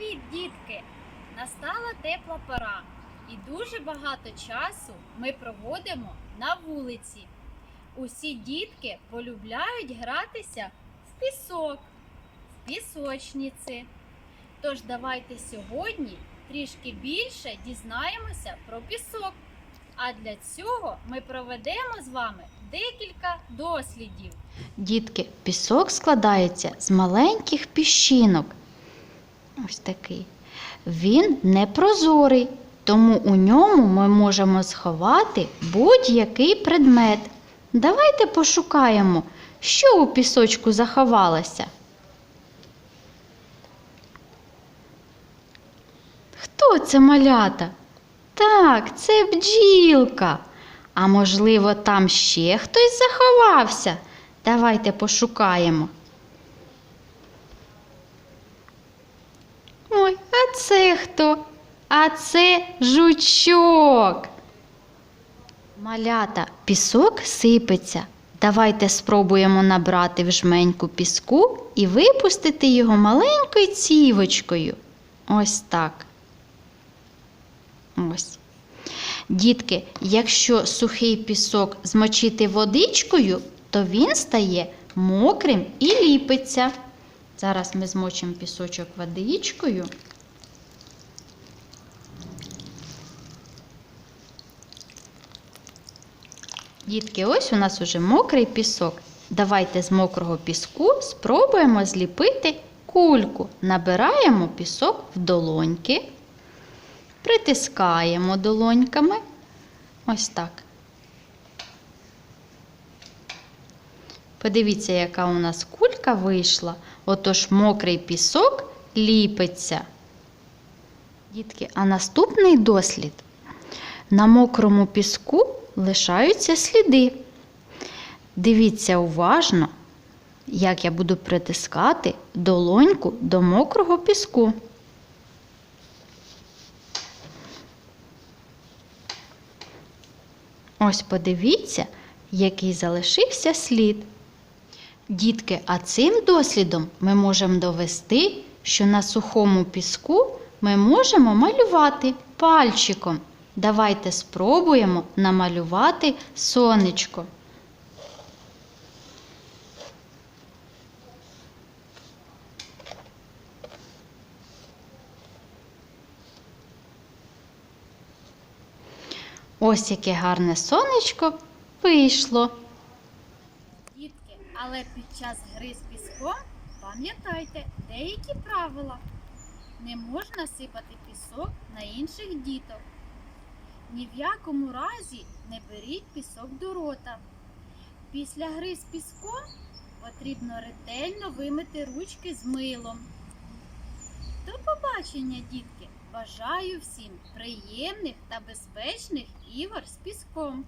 Привіт, дітки! Настала тепла пора, і дуже багато часу ми проводимо на вулиці. Усі дітки полюбляють гратися в пісок, в пісочниці. Тож давайте сьогодні трішки більше дізнаємося про пісок. А для цього ми проведемо з вами декілька дослідів. Дітки, пісок складається з маленьких піщинок. Ось такий. Він непрозорий, тому у ньому ми можемо сховати будь-який предмет. Давайте пошукаємо, що у пісочку заховалося. Хто це малята? Так, це бджілка. А можливо, там ще хтось заховався? Давайте пошукаємо. Ой, а це хто? А це жучок. Малята, пісок сипеться. Давайте спробуємо набрати в жменьку піску і випустити його маленькою цівочкою. Ось так. Ось. Дітки, якщо сухий пісок змочити водичкою, то він стає мокрим і ліпиться. Зараз ми змочимо пісочок водичкою. Дітки, ось у нас уже мокрий пісок. Давайте з мокрого піску спробуємо зліпити кульку. Набираємо пісок в долоньки, притискаємо долоньками. Ось так. Подивіться, яка у нас кулька вийшла. Отож мокрий пісок ліпиться. Дітки, а наступний дослід. На мокрому піску лишаються сліди. Дивіться уважно, як я буду притискати долоньку до мокрого піску. Ось подивіться, який залишився слід. Дітки, а цим дослідом ми можемо довести, що на сухому піску ми можемо малювати пальчиком. Давайте спробуємо намалювати сонечко. Ось яке гарне сонечко вийшло. Дітки, але під час гри з піском пам'ятайте деякі правила. Не можна сипати пісок на інших діток. Ні в якому разі не беріть пісок до рота. Після гри з піском потрібно ретельно вимити ручки з милом. До побачення, дітки! Бажаю всім приємних та безпечних ігор з піском.